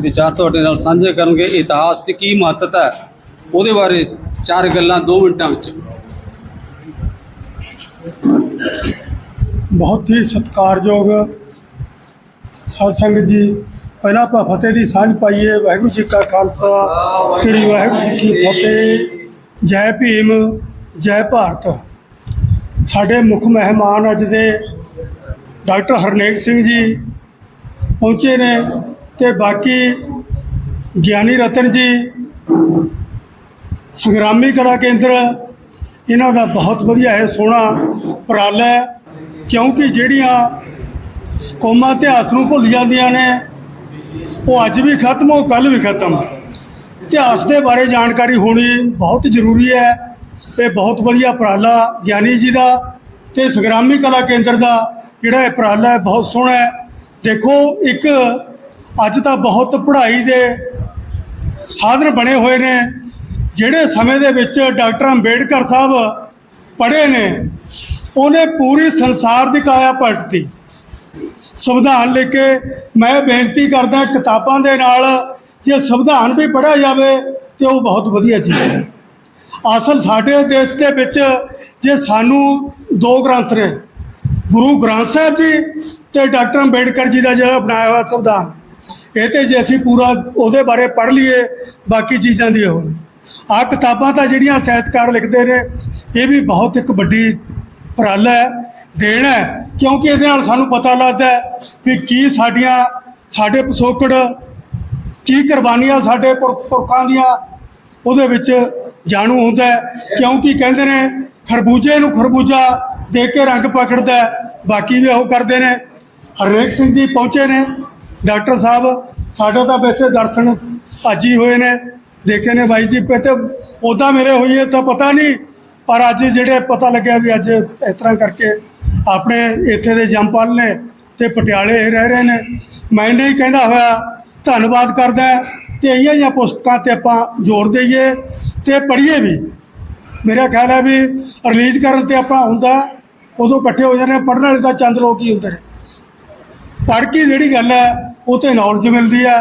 ਵਿਚਾਰ ਤੁਹਾਡੇ ਨਾਲ ਸਾਂਝੇ ਕਰਨਗੇ, ਇਤਿਹਾਸ ਦੀ ਕੀ ਮਹੱਤਤਾ ਹੈ, ਉਹਦੇ ਬਾਰੇ ਚਾਰ ਗੱਲਾਂ 2 ਮਿੰਟਾਂ ਵਿੱਚ। ਬਹੁਤ ਹੀ ਸਤਿਕਾਰਯੋਗ ਸਤਸੰਗ ਜੀ, ਪਹਿਲਾਂ ਆਪਾਂ ਫਤਿਹ ਦੀ ਸਾਂਝ ਪਾਈਏ, ਵਾਹਿਗੁਰੂ ਜੀ ਕਾ ਖਾਲਸਾ, ਸ੍ਰੀ ਵਾਹਿਗੁਰੂ ਜੀ ਕੀ ਫਤਿਹ। ਜੈ ਭੀਮ, ਜੈ ਭਾਰਤ। ਸਾਡੇ ਮੁੱਖ ਮਹਿਮਾਨ ਅੱਜ ਦੇ ਡਾਕਟਰ ਹਰਨੇਕ ਸਿੰਘ ਜੀ ਪਹੁੰਚੇ ਨੇ। ਤੇ ਬਾਕੀ ਗਿਆਨੀ ਰਤਨ ਜੀ, ਸੰਗਰਾਮੀ ਕਲਾ ਕੇਂਦਰ, ਇਹਨਾਂ ਦਾ ਬਹੁਤ ਵਧੀਆ ਹੈ ਸੋਹਣਾ ਉਪਰਾਲਾ ਹੈ, ਕਿਉਂਕਿ ਜਿਹੜੀਆਂ ਕੌਮਾਂ ਇਤਿਹਾਸ ਨੂੰ ਭੁੱਲ ਜਾਂਦੀਆਂ ਨੇ, ਉਹ ਅੱਜ ਵੀ ਖਤਮ ਹੋ ਕੱਲ ਵੀ ਖਤਮ। ਇਤਿਹਾਸ ਦੇ ਬਾਰੇ ਜਾਣਕਾਰੀ ਹੋਣੀ ਬਹੁਤ ਜ਼ਰੂਰੀ ਹੈ ਤੇ ਬਹੁਤ ਵਧੀਆ ਉਪਰਾਲਾ ਗਿਆਨੀ ਜੀ ਦਾ ਤੇ ਸੰਗਰਾਮੀ ਕਲਾ ਕੇਂਦਰ ਦਾ ਜਿਹੜਾ ਇਹ ਉਪਰਾਲਾ ਹੈ, ਬਹੁਤ ਸੋਹਣਾ ਹੈ। ਦੇਖੋ, ਇੱਕ ਅੱਜ ਤਾਂ ਬਹੁਤ ਪੜ੍ਹਾਈ ਦੇ ਸਾਧਨ ਬਣੇ ਹੋਏ ਨੇ, ਜਿਹੜੇ ਸਮੇਂ ਦੇ ਵਿੱਚ ਡਾਕਟਰ ਅੰਬੇਡਕਰ ਸਾਹਿਬ ਪੜ੍ਹੇ ਨੇ, ਉਹਨੇ ਪੂਰੀ ਸੰਸਾਰ ਦੀ ਕਾਇਆ ਪਲਟਤੀ। ਸੰਵਿਧਾਨ ਲੈ ਕੇ ਮੈਂ ਬੇਨਤੀ ਕਰਦਾ ਕਿਤਾਬਾਂ ਦੇ ਨਾਲ, ਜੇ ਸੰਵਿਧਾਨ ਵੀ ਪੜ੍ਹਿਆ ਜਾਵੇ ਤੇ ਉਹ ਬਹੁਤ ਵਧੀਆ ਚੀਜ਼ ਹੈ। ਅਸਲ ਸਾਡੇ ਦੇਸ਼ ਦੇ ਵਿੱਚ ਜੇ ਸਾਨੂੰ ਦੋ ਗ੍ਰੰਥ ਨੇ, ਗੁਰੂ ਗ੍ਰੰਥ ਸਾਹਿਬ ਜੀ ਤੇ ਡਾਕਟਰ ਅੰਬੇਡਕਰ ਜੀ ਦਾ ਜਿਹੜਾ ਬਣਾਇਆ ਹੋਇਆ ਸੰਵਿਧਾਨ। ਇਹ ਤੇ ਜੇ ਅਸੀਂ ਪੂਰਾ ਉਹਦੇ ਬਾਰੇ ਪੜ੍ਹ ਲਈਏ, ਬਾਕੀ ਚੀਜ਼ਾਂ ਦੀ ਉਹ ਆ ਕਿਤਾਬਾਂ ਤਾਂ ਜਿਹੜੀਆਂ ਸਾਹਿਤਕਾਰ ਲਿਖਦੇ ਨੇ, ਇਹ ਵੀ ਬਹੁਤ ਇੱਕ ਵੱਡੀ ਉਪਰਾਲਾ ਹੈ, ਦੇਣ ਹੈ, ਕਿਉਂਕਿ ਇਹਦੇ ਨਾਲ ਸਾਨੂੰ ਪਤਾ ਲੱਗਦਾ ਹੈ ਕਿ ਕੀ ਸਾਡੀਆਂ, ਸਾਡੇ ਪਿਛੋਕੜ, ਕੀ ਕੁਰਬਾਨੀਆਂ ਸਾਡੇ ਪੁਰ- ਪੁਰਖਾਂ ਦੀਆਂ, ਉਹਦੇ ਵਿੱਚ ਜਾਣੂ ਹੁੰਦਾ ਹੈ, ਕਿਉਂਕਿ ਕਹਿੰਦੇ ਨੇ, ਖਰਬੂਜੇ ਨੂੰ ਖਰਬੂਜਾ ਦੇ ਕੇ ਰੰਗ ਪਕੜਦਾ ਬਾਕੀ ਵੀ ਉਹ ਕਰਦੇ ਨੇ। ਹਰਨੇਕ ਸਿੰਘ ਜੀ ਪਹੁੰਚੇ ਨੇ ਡਾਕਟਰ ਸਾਹਿਬ, ਸਾਡਾ ਤਾਂ ਵੈਸੇ ਦਰਸ਼ਨ ਅੱਜ ਹੀ ਹੋਏ ਨੇ, ਦੇਖੇ ਨੇ ਬਾਈ ਜੀ ਤੇ ਉਹਦਾ ਮੇਰੇ ਹੋਈਏ ਤਾਂ ਪਤਾ ਨਹੀਂ, ਪਰ ਅੱਜ ਜਿਹੜੇ ਪਤਾ ਲੱਗਿਆ ਵੀ ਅੱਜ ਇਸ ਤਰ੍ਹਾਂ ਕਰਕੇ ਆਪਣੇ ਇੱਥੇ ਦੇ ਜੰਪਲ ਨੇ ਤੇ ਪਟਿਆਲੇ ਇਹ ਰਹਿ ਰਹੇ ਨੇ। ਮੈਂ ਨਹੀਂ ਕਹਿੰਦਾ ਹੋਇਆ, ਧੰਨਵਾਦ ਕਰਦਾ ਤੇ ਇਹੀਆਂ ਜਿਹੀਆਂ ਪੁਸਤਕਾਂ ਤੇ ਆਪਾਂ ਜ਼ੋਰ ਦਈਏ ਤੇ ਪੜ੍ਹੀਏ ਵੀ। ਮੇਰਾ ਖਿਆਲ ਹੈ ਵੀ ਰਿਲੀਜ਼ ਕਰਨ ਤੇ ਆਪਾਂ ਹੁੰਦਾ, ਉਦੋਂ ਇਕੱਠੇ ਹੋ ਜਾਂਦੇ ਪੜ੍ਹਨ ਵਾਲੇ ਤਾਂ ਚੰਦ ਲੋਕ ਹੀ ਹੁੰਦੇ ਨੇ। ਪੜ੍ਹ ਕੇ ਜਿਹੜੀ ਗੱਲ ਹੈ ਉਹ ਤੇ ਨੌਲੇਜ ਮਿਲਦੀ ਹੈ,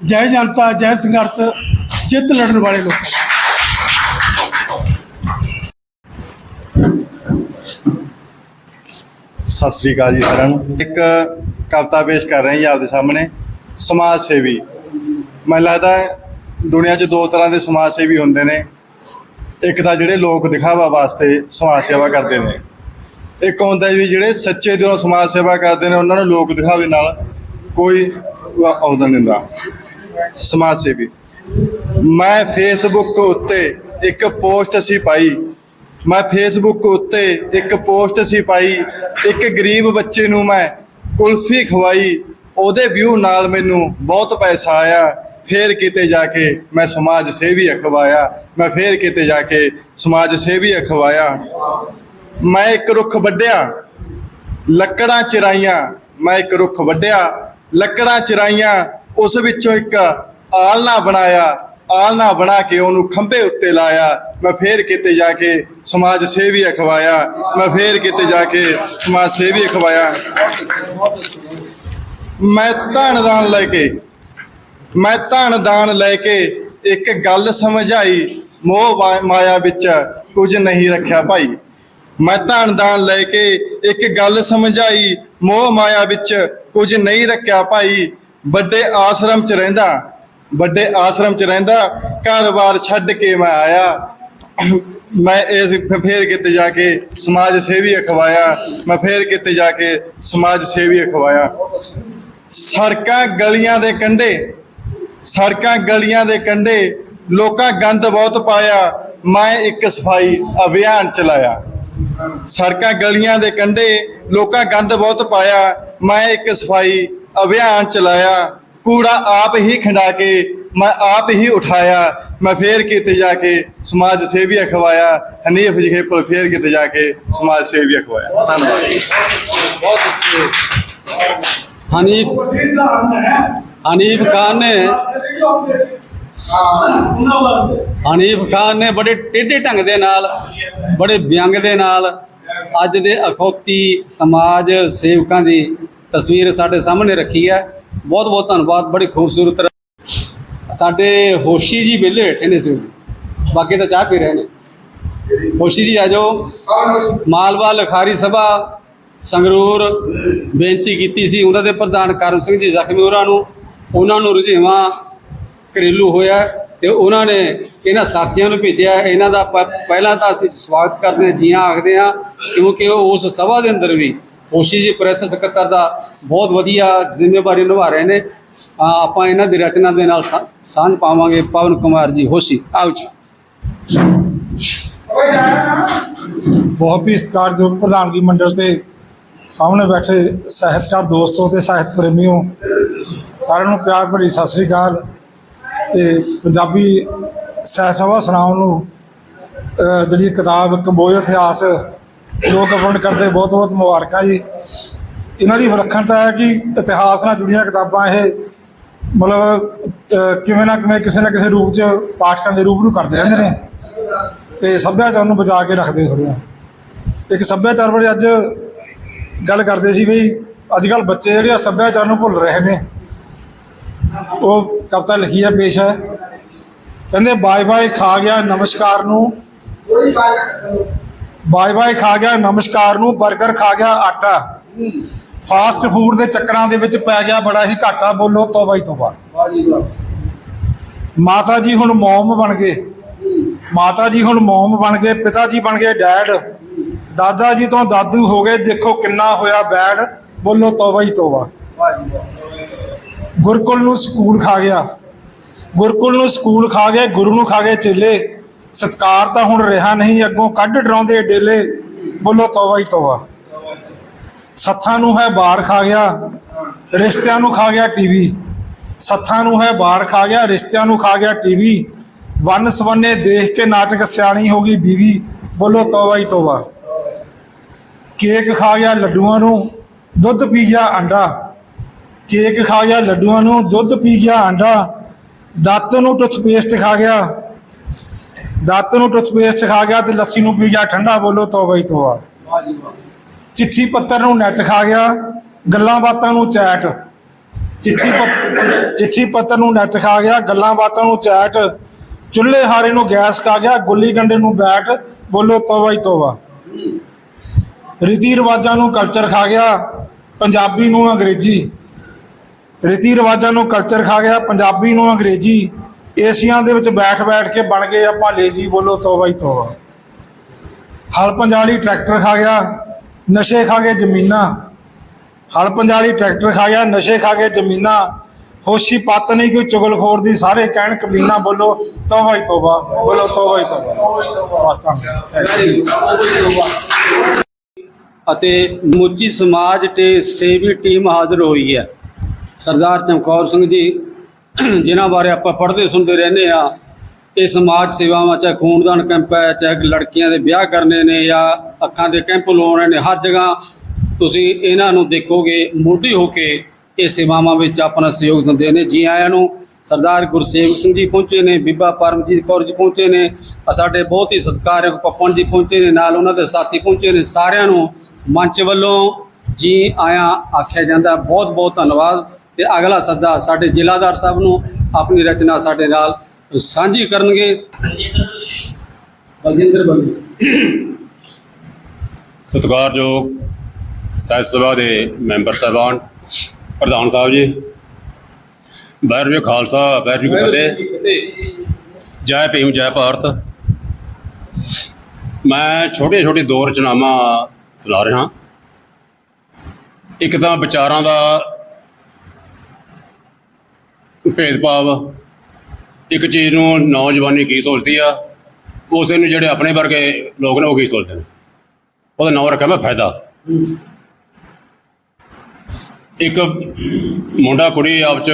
ਜੈ ਜਨਤਾ, ਜੈ ਸੰਘਰਸ਼, ਜਿੱਤ ਲੜਨ ਵਾਲੇ ਲੋਕ। ਸਤਿ ਸ੍ਰੀ ਅਕਾਲ ਜੀ ਸਾਰਿਆਂ ਨੂੰ। ਇੱਕ ਕਵਿਤਾ ਪੇਸ਼ ਕਰ ਰਹੇ ਹਾਂ ਜੀ ਆਪਦੇ ਸਾਹਮਣੇ, ਸਮਾਜ ਸੇਵੀ। ਮੈਨੂੰ ਲੱਗਦਾ ਹੈ, ਦੁਨੀਆ 'ਚ ਦੋ ਤਰ੍ਹਾਂ ਦੇ ਸਮਾਜ ਸੇਵੀ ਹੁੰਦੇ ਨੇ। ਇੱਕ ਤਾਂ ਜਿਹੜੇ ਲੋਕ ਦਿਖਾਵਾ ਵਾਸਤੇ ਸਮਾਜ ਸੇਵਾ ਕਰਦੇ ਨੇ। ਇੱਕ ਹੁੰਦਾ ਵੀ ਜਿਹੜੇ ਸੱਚੇ ਦਿਲੋਂ ਸਮਾਜ ਸੇਵਾ ਕਰਦੇ ਨੇ, ਉਹਨਾਂ ਨੂੰ ਲੋਕ ਦਿਖਾਵੇ ਨਾਲ ਕੋਈ ਆਉਦਾ ਨਹੀਂ ਹੁੰਦਾ। ਸਮਾਜ ਸੇਵੀ। ਮੈਂ ਫੇਸਬੁੱਕ ਉੱਤੇ ਇੱਕ ਪੋਸਟ ਸੀ ਪਾਈ। ਮੈਂ ਫੇਸਬੁੱਕ ਉੱਤੇ ਇੱਕ ਪੋਸਟ ਸੀ ਪਾਈ। ਇੱਕ ਗਰੀਬ ਬੱਚੇ ਨੂੰ ਮੈਂ ਕੁਲਫੀ ਖਵਾਈ। ਉਹਦੇ ਵਿਊ ਨਾਲ ਮੈਨੂੰ ਬਹੁਤ ਪੈਸਾ ਆਇਆ। ਫੇਰ ਕਿਤੇ ਜਾ ਕੇ ਮੈਂ ਸਮਾਜ ਸੇਵੀ ਅਖਵਾਇਆ। ਮੈਂ ਫੇਰ ਕਿਤੇ ਜਾ ਕੇ ਸਮਾਜ ਸੇਵੀ ਅਖਵਾਇਆ। ਮੈਂ ਇੱਕ ਰੁੱਖ ਵੱਢਿਆ। ਲੱਕੜਾਂ ਚਰਾਈਆਂ। ਮੈਂ ਇੱਕ ਰੁੱਖ ਵੱਢਿਆ। ਲੱਕੜਾਂ ਚਰਾਈਆਂ, ਉਸ ਵਿੱਚੋਂ ਇੱਕ ਆਲਣਾ ਬਣਾਇਆ। ਆਲਣਾ ਬਣਾ ਕੇ ਉਹਨੂੰ ਖੰਭੇ ਉੱਤੇ ਲਾਇਆ। ਮੈਂ ਫੇਰ ਕਿਤੇ ਜਾ ਕੇ ਸਮਾਜ ਸੇਵੀ ਅਖਵਾਇਆ। ਮੈਂ ਫੇਰ ਕਿਤੇ ਜਾ ਕੇ ਸਮਾਜ ਸੇਵੀ ਅਖਵਾਇਆ। ਮੈਂ ਧਨ ਦਾਨ ਲੈ ਕੇ, ਮੈਂ ਧਨ ਦਾਨ ਲੈ ਕੇ ਇੱਕ ਗੱਲ ਸਮਝਾਈ, ਮੋਹ ਵਾ- ਮਾਇਆ ਵਿੱਚ ਕੁਝ ਨਹੀਂ ਰੱਖਿਆ ਭਾਈ। ਮੈਂ ਧਨ ਦਾਨ ਲੈ ਕੇ ਇੱਕ ਗੱਲ ਸਮਝਾਈ, ਮੋਹ ਮਾਇਆ ਵਿੱਚ ਕੁਝ ਨਹੀਂ ਰੱਖਿਆ ਭਾਈ। ਵੱਡੇ ਆਸ਼ਰਮ 'ਚ ਰਹਿੰਦਾ। ਵੱਡੇ ਆਸ਼ਰਮ 'ਚ ਰਹਿੰਦਾ। ਘਰ-ਬਾਰ ਛੱਡ ਕੇ ਮੈਂ ਆਇਆ। ਮੈਂ ਇਸ ਫੇਰ ਕਿਤੇ ਜਾ ਕੇ ਸਮਾਜ ਸੇਵੀ ਅਖਵਾਇਆ। ਮੈਂ ਫੇਰ ਕਿਤੇ ਜਾ ਕੇ ਸਮਾਜ ਸੇਵੀ ਅਖਵਾਇਆ। ਸੜਕਾਂ ਗਲੀਆਂ ਦੇ ਕੰਢੇ। ਸੜਕਾਂ ਗਲੀਆਂ ਦੇ ਕੰਢੇ। ਲੋਕਾਂ ਗੰਦ ਬਹੁਤ ਪਾਇਆ। ਮੈਂ ਇੱਕ ਸਫ਼ਾਈ ਅਭਿਆਨ ਚਲਾਇਆ। ਸੜਕਾਂ ਗਲੀਆਂ ਦੇ ਕੰਢੇ ਲੋਕਾਂ ਗੰਦ ਬਹੁਤ ਪਾਇਆ। ਮੈਂ ਇੱਕ ਸਫ਼ਾਈ ਅਭਿਆਨ ਚਲਾਇਆ। ਕੂੜਾ ਆਪ ਹੀ ਖੰਡਾ ਕੇ ਮੈਂ ਆਪ ਹੀ ਉਠਾਇਆ। ਮੈਂ ਫੇਰ ਕਿਤੇ ਜਾ ਕੇ ਸਮਾਜ ਸੇਵੀ ਅਖਵਾਇਆ ਹਨੀਫ ਜਿਹੇ ਕੋਲ ਫੇਰ ਕਿਤੇ ਜਾ ਕੇ ਸਮਾਜ ਸੇਵੀ ਅਖਵਾਇਆ ਧੰਨਵਾਦ ਬਹੁਤ ਅੱਛੇ। ਹਨੀਫ ਹਨੀਫ ਖਾਨ ਨੇ ਹਨੀਫ ਖਾਨ ਨੇ ਬੜੇ ਟੇਢੇ ਢੰਗ ਦੇ ਨਾਲ, ਬੜੇ ਵਿਅੰਗ ਦੇ ਨਾਲ ਅੱਜ ਦੇ ਅਖੌਤੀ ਸਮਾਜ ਸੇਵਕਾਂ ਦੀ ਤਸਵੀਰ ਸਾਡੇ ਸਾਹਮਣੇ ਰੱਖੀ ਹੈ। ਬਹੁਤ ਬਹੁਤ ਧੰਨਵਾਦ, ਬੜੀ ਖੂਬਸੂਰਤ ਸਾਡੇ ਹੋਸ਼ੀ ਜੀ ਵਿਹਲੇ ਬੈਠੇ ਨੇ ਸੀ ਬਾਕੀ ਤਾਂ ਚਾਹ ਪੀ ਰਹੇ ਨੇ। ਹੋਸ਼ੀ ਜੀ ਆ ਜਾਓ। ਮਾਲਵਾ ਲਖਾਰੀ ਸਭਾ ਸੰਗਰੂਰ ਬੇਨਤੀ ਕੀਤੀ ਸੀ ਉਹਨਾਂ ਦੇ ਪ੍ਰਧਾਨ ਕਰਮ ਸਿੰਘ ਜੀ ਜ਼ਖਮੀ ਹੋਰਾਂ ਨੂੰ। ਉਹਨਾਂ ਨੂੰ ਰੁਝੇਵਾਂ ਘਰੇਲੂ ਹੋਇਆ ਤੇ ਉਹਨਾਂ ਨੇ ਇਹਨਾਂ ਸਾਥੀਆਂ ਨੂੰ ਭੇਜਿਆ। ਇਹਨਾਂ ਦਾ ਪ- ਪਹਿਲਾਂ ਤਾਂ ਅਸੀਂ ਸਵਾਗਤ ਕਰਦੇ ਹਾਂ, ਜੀਆਂ ਆਖਦੇ ਹਾਂ, ਕਿਉਂਕਿ ਉਹ ਉਸ ਸਭਾ ਦੇ ਅੰਦਰ ਵੀ ਹੋਸ਼ੀ ਜੀ ਪ੍ਰੈਸ ਸਕੱਤਰ ਦਾ ਬਹੁਤ ਵਧੀਆ ਜ਼ਿੰਮੇਵਾਰੀ ਨਿਭਾ ਰਹੇ ਨੇ। ਆਪਾਂ ਇਹਨਾਂ ਦੀ ਰਚਨਾ ਦੇ ਨਾਲ ਸਾਂਝ ਪਾਵਾਂਗੇ। ਪਵਨ ਕੁਮਾਰ ਜੀ, ਹੋਸ਼ੀ, ਆਓ ਜੀ। ਬਹੁਤ ਹੀ ਸਤਿਕਾਰਯੋਗ ਪ੍ਰਧਾਨਗੀ ਮੰਡਲ ਤੇ ਸਾਹਮਣੇ ਬੈਠੇ ਸਾਹਿਤਕਾਰ ਦੋਸਤੋ ਤੇ ਸਾਹਿਤ ਪ੍ਰੇਮੀਓ, ਸਾਰਿਆਂ ਨੂੰ ਪਿਆਰ ਭਰੀ ਸਤਿ ਸ੍ਰੀ ਅਕਾਲ। ਤੇ ਪੰਜਾਬੀ ਸਾਹਿਤ ਸਭਾ ਸੁਣਾਉਣ ਨੂੰ ਜਿਹੜੀ ਕਿਤਾਬ, ਕੰਬੋਜ ਇਤਿਹਾਸ, ਲੋਕ ਅਪਣ ਕਰਦੇ ਬਹੁਤ ਬਹੁਤ ਮੁਬਾਰਕਾਂ ਜੀ। ਇਹਨਾਂ ਦੀ ਵਿਲੱਖਣਤਾ ਹੈ ਕਿ ਇਤਿਹਾਸ ਨਾਲ ਜੁੜੀਆਂ ਕਿਤਾਬਾਂ ਇਹ ਮਤਲਬ ਕਿਵੇਂ ਨਾ ਕਿਵੇਂ ਕਿਸੇ ਨਾ ਕਿਸੇ ਰੂਪ 'ਚ ਪਾਠਕਾਂ ਦੇ ਰੂਬਰੂ ਕਰਦੇ ਰਹਿੰਦੇ ਨੇ ਤੇ ਸੱਭਿਆਚਾਰ ਨੂੰ ਬਚਾ ਕੇ ਰੱਖਦੇ ਥੋੜ੍ਹਾ ਇੱਕ ਸੱਭਿਆਚਾਰ ਬਾਰੇ ਅੱਜ ਗੱਲ ਕਰਦੇ ਸੀ ਵੀ ਅੱਜ ਕੱਲ ਬੱਚੇ ਜਿਹੜੇ ਆ ਸੱਭਿਆਚਾਰ ਨੂੰ ਭੁੱਲ ਰਹੇ ਨੇ। ਉਹ ਕਵਿਤਾ ਲਿਖੀ ਹੈ ਪੇਸ਼ ਹੈ ਕਹਿੰਦੇ, ਬਾਏ ਬਾਏ ਖਾ ਗਿਆ ਨਮਸਕਾਰ ਨੂੰ। ਬਾਏ ਬਾਏ ਖਾ ਗਿਆ ਨਮਸਕਾਰ ਨੂੰ 버ਗਰ ਖਾ ਗਿਆ ਆਟਾ। ਫਾਸਟ ਫੂਡ ਦੇ ਚੱਕਰਾਂ ਦੇ ਵਿੱਚ ਪੈ ਗਿਆ ਬੜਾ ਹੀ ਘਾਟਾ, ਬੋਲੋ ਤੋਬਾ ਹੀ ਤੋਬਾ। ਮਾਤਾ ਜੀ ਹੁਣ ਮੌਮ ਬਣ ਗਏ। ਮਾਤਾ ਜੀ ਹੁਣ ਮੌਮ ਬਣ ਗਏ, ਪਿਤਾ ਜੀ ਬਣ ਗਏ ਡੈਡ। ਦਾਦਾ ਜੀ ਤੋਂ ਦਾਦੂ ਹੋ ਗਏ, ਦੇਖੋ ਕਿੰਨਾ ਹੋਇਆ ਬੈਡ। ਬੋਲੋ ਤੋਬਾ ਹੀ ਤੋਬਾ। ਗੁਰਕੁਲ ਨੂੰ ਸਕੂਲ ਖਾ ਗਿਆ। ਗੁਰਕੁਲ ਨੂੰ ਸਕੂਲ ਖਾ ਗਏ ਗੁਰੂ ਨੂੰ ਖਾ ਗਏ ਚੇਲੇ। ਸਤਕਾਰ ਤਾਂ ਹੁਣ ਰਿਹਾ ਨਹੀਂ, ਅੱਗੋਂ ਕੱਢ ਡਰਾਉਂਦੇ ਡੇਲੇ। ਬੋਲੋ ਤੋਬਾ ਹੀ ਤੋਬਾ। ਸੱਥਾਂ ਨੂੰ ਹੈ ਬਾਹਰ ਖਾ ਗਿਆ, ਰਿਸ਼ਤਿਆਂ ਨੂੰ ਖਾ ਗਿਆ ਟੀਵੀ। ਸੱਥਾਂ ਨੂੰ ਹੈ ਬਾਹਰ ਖਾ ਗਿਆ, ਰਿਸ਼ਤਿਆਂ ਨੂੰ ਖਾ ਗਿਆ ਟੀਵੀ। ਵਨ ਸਵੰਨੇ ਦੇਖ ਕੇ ਨਾਟਕ ਸਿਆਣੀ ਹੋ ਗਈ ਬੀਵੀ। ਬੋਲੋ ਤੋਬਾ ਹੀ ਤੋਬਾ। ਕੇਕ ਖਾ ਗਿਆ ਲੱਡੂਆਂ ਨੂੰ, ਦੁੱਧ ਪੀ ਗਿਆ ਅੰਡਾ। ਕੇਕ ਖਾ ਗਿਆ, ਲੱਡੂਆਂ ਨੂੰ, ਦੁੱਧ ਪੀ ਗਿਆ, ਆਂਡਾ ਦਾਤ ਨੂੰ ਟੁੱਥਪੇਸਟ ਖਾ ਗਿਆ। ਦਾਤ ਨੂੰ ਟੁੱਥਪੇਸਟ ਖਾ ਗਿਆ ਤੇ ਲੱਸੀ ਨੂੰ ਪੀ ਗਿਆ, ਠੰਡਾ ਬੋਲੋ ਤੋਬਾ ਹੀ ਤੋਬਾ। ਚਿੱਠੀ ਪੱਤਰ ਨੂੰ ਨੈਟ ਖਾ ਗਿਆ, ਗੱਲਾਂ ਬਾਤਾਂ ਨੂੰ ਚੈਟ। ਚਿੱਠੀ ਪੱਤ- ਚਿੱਠੀ ਪੱਤਰ ਨੂੰ ਨੈਟ ਖਾ ਗਿਆ, ਗੱਲਾਂ ਬਾਤਾਂ ਨੂੰ ਚੈਟ। ਚੁੱਲ੍ਹੇ ਹਾਰੇ ਨੂੰ ਗੈਸ ਖਾ ਗਿਆ, ਗੁੱਲੀ ਡੰਡੇ ਨੂੰ ਬੈਟ, ਬੋਲੋ ਤੋਬਾ ਹੀ ਤੋਬਾ। ਰੀਤੀ ਰਿਵਾਜਾਂ ਨੂੰ ਕਲਚਰ ਖਾ ਗਿਆ, ਪੰਜਾਬੀ ਨੂੰ ਅੰਗਰੇਜ਼ੀ। ਰੀਤੀ ਰਿਵਾਜਾਂ ਨੂੰ ਕਲਚਰ ਖਾ ਗਿਆ, ਪੰਜਾਬੀ ਨੂੰ ਅੰਗਰੇਜ਼ੀ, ਏਸੀਆਂ ਦੇ ਵਿੱਚ ਬੈਠ ਬੈਠ ਕੇ ਬਣ ਗਏ ਆਪਾਂ ਲੇਜ਼ੀ ਬੋਲੋ ਤੋਬਾ ਹੀ ਤੋਬਾ। ਹਲ ਪੰਜਾਲੀ ਟਰੈਕਟਰ ਖਾ ਗਿਆ, ਨਸ਼ੇ ਖਾ ਗਏ ਜ਼ਮੀਨਾਂ। ਹਲ ਪੰਜਾਲੀ ਟਰੈਕਟਰ ਖਾ ਗਿਆ, ਨਸ਼ੇ ਖਾ ਗਏ ਜ਼ਮੀਨਾਂ। ਹੋਸ਼ੀ ਪੱਤ ਨਹੀਂ ਕੋਈ ਚੁਗਲਖੋਰ ਦੀ, ਸਾਰੇ ਕਹਿਣ ਕਬੀਨਾ ਬੋਲੋ ਤੋਬਾ ਹੀ ਤੋਬਾ, ਬੋਲੋ ਤੋਬਾ ਹੀ ਤੋਬਾ। ਅਤੇ ਮੁੱਚੀ ਸਮਾਜ ਤੇ ਸੇਵੀ ਟੀਮ ਹਾਜ਼ਰ ਹੋਈ ਹੈ। ਸਰਦਾਰ ਚਮਕੌਰ ਸਿੰਘ ਜੀ, ਜਿਨ੍ਹਾਂ ਬਾਰੇ ਆਪਾਂ ਪੜ੍ਹਦੇ ਸੁਣਦੇ ਰਹਿੰਦੇ ਆ ਇਹ ਸਮਾਜ ਸੇਵਾਵਾਂ, ਚਾਹੇ ਖੂਨਦਾਨ ਕੈਂਪ ਹੈ, ਚਾਹੇ ਲੜਕੀਆਂ ਦੇ ਵਿਆਹ ਕਰਨੇ ਨੇ ਜਾਂ ਅੱਖਾਂ ਦੇ ਕੈਂਪ ਲਾਉਣੇ ਨੇ, ਹਰ ਜਗ੍ਹਾ ਤੁਸੀਂ ਇਹਨਾਂ ਨੂੰ ਦੇਖੋਗੇ, ਮੋਢੀ ਹੋ ਕੇ ਇਹ ਸੇਵਾਵਾਂ ਵਿੱਚ ਆਪਣਾ ਸਹਿਯੋਗ ਦਿੰਦੇ ਨੇ। ਜੀ ਆਇਆਂ ਨੂੰ ਸਰਦਾਰ ਗੁਰਸੇਵਕ ਸਿੰਘ ਜੀ ਪਹੁੰਚੇ ਨੇ, ਬੀਬਾ ਪਰਮਜੀਤ ਕੌਰ ਜੀ ਪਹੁੰਚੇ ਨੇ ਸਾਡੇ ਬਹੁਤ ਹੀ ਸਤਿਕਾਰਯੋਗ ਪੱਪਨ ਜੀ ਪਹੁੰਚੇ ਨੇ, ਨਾਲ ਉਹਨਾਂ ਦੇ ਸਾਥੀ ਪਹੁੰਚੇ ਨੇ, ਸਾਰਿਆਂ ਨੂੰ ਮੰਚ ਵੱਲੋਂ ਜੀ ਆਇਆਂ ਆਖਿਆ ਜਾਂਦਾ। ਬਹੁਤ ਬਹੁਤ ਧੰਨਵਾਦ। ਤੇ ਅਗਲਾ ਸੱਦਾ ਸਾਡੇ ਜ਼ਿਲ੍ਹਾਦਾਰ ਸਾਹਿਬ ਨੂੰ ਆਪਣੀ ਰਚਨਾ ਸਾਡੇ ਨਾਲ ਸਾਂਝੀ ਕਰਨਗੇ। ਬਲਜਿੰਦਰ ਬੰਦੀ। ਸਤਿਕਾਰਯੋਗ ਸਾਹਿਤ ਸਭਾ ਦੇ ਮੈਂਬਰ ਸਾਹਿਬਾਨ ਪ੍ਰਧਾਨ ਸਾਹਿਬ ਜੀ ਕਾ ਖਾਲਸਾ ਕੀ ਫਤਿਹ। ਜੈ ਭੀਮ ਜੈ ਭਾਰਤ। ਮੈਂ ਛੋਟੇ ਛੋਟੇ ਦੋ ਰਚਨਾਵਾਂ ਸੁਣਾ ਰਿਹਾ। ਇੱਕ ਤਾਂ ਵਿਚਾਰਾਂ ਦਾ ਭੇਦਭਾਵ। ਇੱਕ ਚੀਜ਼ ਨੂੰ ਨੌਜਵਾਨੀ ਕੀ ਸੋਚਦੀ ਆ? ਉਸੇ ਨੂੰ ਜਿਹੜੇ ਆਪਣੇ ਵਰਗੇ ਲੋਕ ਨੇ, ਉਹ ਕੀ ਸੋਚਦੇ ਨੇ? ਉਹਦਾ ਨਾਮ ਰੱਖਿਆ ਮੈਂ ਫਾਇਦਾ। ਇੱਕ ਮੁੰਡਾ ਕੁੜੀ ਆਪ ਚ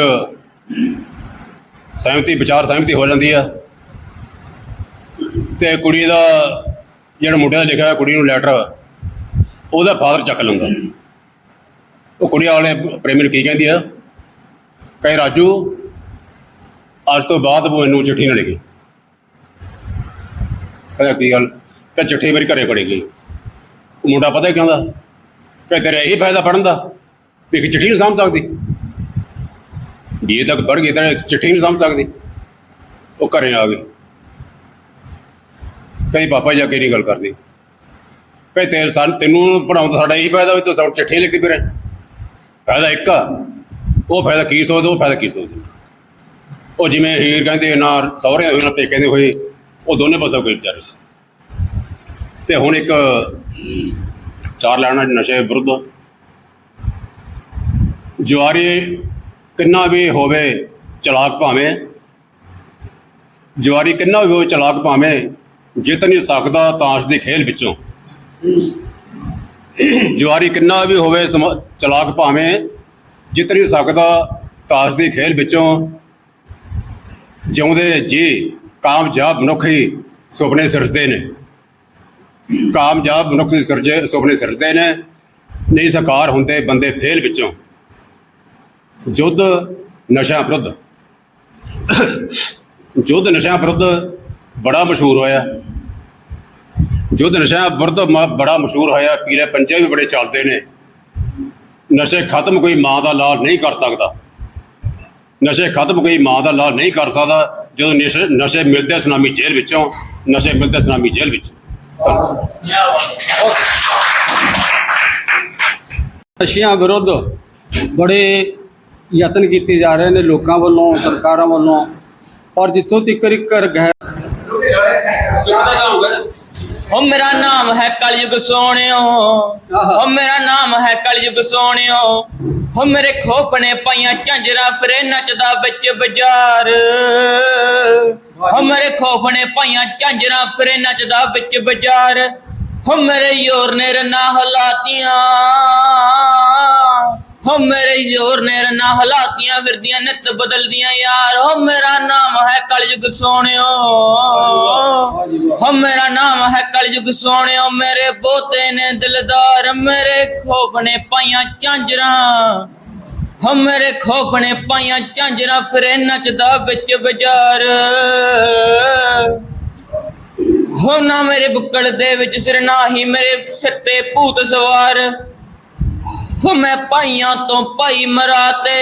ਸਹਿਮਤੀ, ਵਿਚਾਰ ਸਹਿਮਤੀ ਹੋ ਜਾਂਦੀ ਆ। ਤੇ ਕੁੜੀ ਦਾ ਜਿਹੜਾ ਮੁੰਡੇ ਦਾ ਲਿਖਿਆ ਕੁੜੀ ਨੂੰ ਲੈਟਰ ਉਹਦਾ ਫਾਦਰ ਚੱਕ ਲੈਂਦਾ ਉਹ ਕੁੜੀ ਵਾਲੇ ਪ੍ਰੇਮੀ ਨੂੰ ਕੀ ਕਹਿੰਦੀ ਆ? ਕਹੇ, ਰਾਜੂ ਅੱਜ ਤੋਂ ਬਾਅਦ ਉਹ ਮੈਨੂੰ ਚਿੱਠੀ ਨਾ ਲਿਖੀ। ਕਹਿੰਦਾ, ਕੀ ਗੱਲ? ਕਿ ਚਿੱਠੀ ਮੇਰੀ ਘਰੇ ਪੜੀ ਗਈ। ਉਹ ਮੁੰਡਾ ਪਤਾ ਕਿਉਂ ਦਾ? ਕਿ ਤੇਰਾ ਇਹੀ ਫਾਇਦਾ ਪੜਨ ਦਾ ਵੀ ਇੱਕ ਚਿੱਠੀ ਨਹੀਂ ਸਮਝ ਸਕਦੀ। ਬੀਏ ਤੱਕ ਪੜ੍ਹ ਗਈ ਤਾਂ ਇੱਕ ਚਿੱਠੀ ਨਹੀਂ ਸਮਝ ਸਕਦੀ। ਉਹ ਘਰੇ ਆ ਗਈ। ਕਈ ਪਾਪਾ ਜਾ ਕੇ ਨਹੀਂ ਗੱਲ ਕਰਦੀ ਕਈ ਤੇਰੇ ਸਾਨੂੰ, ਤੈਨੂੰ ਪੜਾਉਣ ਦਾ ਸਾਡਾ ਇਹੀ ਫਾਇਦਾ ਵੀ ਤੂੰ ਸਾਨੂੰ ਚਿੱਠੀ ਲਿਖਦੀ ਫਿਰੇ। ਫਾਇਦਾ ਇੱਕ ਆ। ਉਹ ਫਾਇਦਾ ਕੀ ਸੋਚਦਾ, ਉਹ ਫਾਇਦਾ ਕੀ ਸੋਚਦੇ। ਉਹ ਜਿਵੇਂ ਹੀਰ ਕਹਿੰਦੇ ਨਾ ਸਹੁਰਿਆਂ ਹੋਏ ਨਾ ਪੇਕੇ ਦੇ ਹੋਏ, ਉਹ ਦੋਨੇ ਪਾਸੇ ਕੋਈ ਵਿਚਾਰੇ ਤੇ ਹੁਣ ਇੱਕ, ਚਾਰ ਲੈਣਾ ਨਸ਼ੇ ਵਿਰੁੱਧ। ਜੁਆਰੀ ਕਿੰਨਾ ਵੀ ਹੋਵੇ, ਚਲਾਕ ਭਾਵੇਂ। ਜੁਆਰੀ ਕਿੰਨਾ ਵੀ ਹੋਵੇ, ਚਲਾਕ ਭਾਵੇਂ, ਜਿੱਤ ਨਹੀਂ ਸਕਦਾ ਤਾਸ਼ ਦੇ ਖੇਲ ਵਿੱਚੋਂ। ਜੁਆਰੀ ਕਿੰਨਾ ਵੀ ਹੋਵੇ, ਸਮ- ਚਲਾਕ ਭਾਵੇਂ, ਜਿੱਤ ਨਹੀਂ ਸਕਦਾ ਤਾਸ਼ ਦੇ ਖੇਲ ਵਿੱਚੋਂ। ਜਿਉਂਦੇ ਜੀ ਕਾਮਯਾਬ ਮਨੁੱਖ ਹੀ ਸੁਪਨੇ ਸਿਰਜਦੇ ਨੇ। ਕਾਮਯਾਬ ਮਨੁੱਖ ਸਿਰਜੇ ਸੁਪਨੇ ਸਿਰਜਦੇ ਨੇ, ਨਹੀਂ ਸਾਕਾਰ ਹੁੰਦੇ ਬੰਦੇ ਫੇਲ ਵਿੱਚੋਂ। ਜੁੱਧ ਨਸ਼ਾ ਵਿਰੁੱਧ। ਜੁੱਧ ਨਸ਼ਾ ਵਿਰੁੱਧ ਬੜਾ ਮਸ਼ਹੂਰ ਹੋਇਆ। ਜੁੱਧ ਨਸ਼ਾ ਵਿਰੁੱਧ ਮ- ਬੜਾ ਮਸ਼ਹੂਰ ਹੋਇਆ ਪੀਰੇ ਪੰਜੇ ਵੀ ਬੜੇ ਚੱਲਦੇ ਨੇ। ਨਸ਼ੇ ਖਤਮ ਕੋਈ ਮਾਂ ਦਾ ਲਾਲ ਨਹੀਂ ਕਰ ਸਕਦਾ। ਨਸ਼ੇ ਖਤਮ ਕੋਈ ਮਾਂ ਦਾ ਲਾਲ ਨਹੀਂ ਕਰ ਸਕਦਾ। ਜਦੋਂ ਨਸ਼ੇ ਨਸ਼ੇ ਮਿਲਦੇ ਸੁਨਾਮੀ ਜੇਲ੍ਹ ਵਿੱਚੋਂ ਨਸ਼ੇ ਮਿਲਦੇ ਸੁਨਾਮੀ ਜੇਲ੍ਹ ਵਿੱਚ। ਨਸ਼ਿਆਂ ਵਿਰੁੱਧ ਬੜੇ ਯਤਨ ਕੀਤੇ ਜਾ ਰਹੇ ਨੇ ਲੋਕਾਂ ਵੱਲੋਂ ਸਰਕਾਰਾਂ ਵੱਲੋਂ। ਔਰ ਜਿੱਥੋਂ ਤੱਕ ਇੱਕ ਗਹਿ ਓ ਮੇਰਾ ਨਾਮ ਹੈ ਕਲਯੁਗ ਸੋਹਣਿਓ। ਓ ਮੇਰਾ ਨਾਮ ਹੈ ਕਲਯੁਗ ਸੋਹਣਿਓ। ਓ ਮੇਰੇ ਖੋਪਣੇ ਪਾਈਆਂ ਝਾਂਜਰਾਂ ਫਿਰੇ ਨੱਚਦਾ ਵਿੱਚ ਬਾਜ਼ਾਰ। ਓ ਮੇਰੇ ਖੋਪਣੇ ਪਾਈਆਂ ਝਾਂਜਰਾਂ ਫਿਰੇ ਨੱਚਦਾ ਵਿੱਚ ਬਾਜ਼ਾਰ। ਓ ਮੇਰੇ ਯੋਰ ਨੇ ਰਨਾ ਹਲਾਤੀਆਂ। ਹੋ ਮੇਰੇ ਜ਼ੋਰ ਨੇ ਰਨਾ ਹਲਾਤੀਆਂ ਫਿਰਦੀਆਂ, ਨਿਤ ਬਦਲਦੀਆਂ ਯਾਰ। ਹੋ ਮੇਰਾ ਨਾਮ ਹੈ ਕਲਯੁਗ ਸੋਹਣਿਓ। ਹੋ ਮੇਰਾ ਨਾਮ ਹੈ ਕਲਯੁਗ ਸੋਹਣਿਓ। ਮੇਰੇ ਬੋਤੇ ਨੇ ਦਿਲਦਾਰ, ਮੇਰੇ ਖੋਫ ਨੇ ਪਾਈਆਂ ਝਾਂਜਰਾਂ। ਹੋ ਮੇਰੇ ਖੋਫ ਨੇ ਪਾਈਆਂ ਝਾਂਜਰਾਂ, ਫਿਰੇ ਨੱਚਦਾ ਵਿੱਚ ਬਾਜ਼ਾਰ। ਹੋ ਨਾ ਮੇਰੇ ਬੁੱਕਲ ਦੇ ਵਿੱਚ ਸਿਰ, ਨਾ ਹੀ ਮੇਰੇ ਸਿਰ ਤੇ ਭੂਤ ਸਵਾਰ। ਹੋ ਮੈਂ ਭਾਈਆਂ ਤੋਂ ਭਾਈ ਮਰਾਤੇ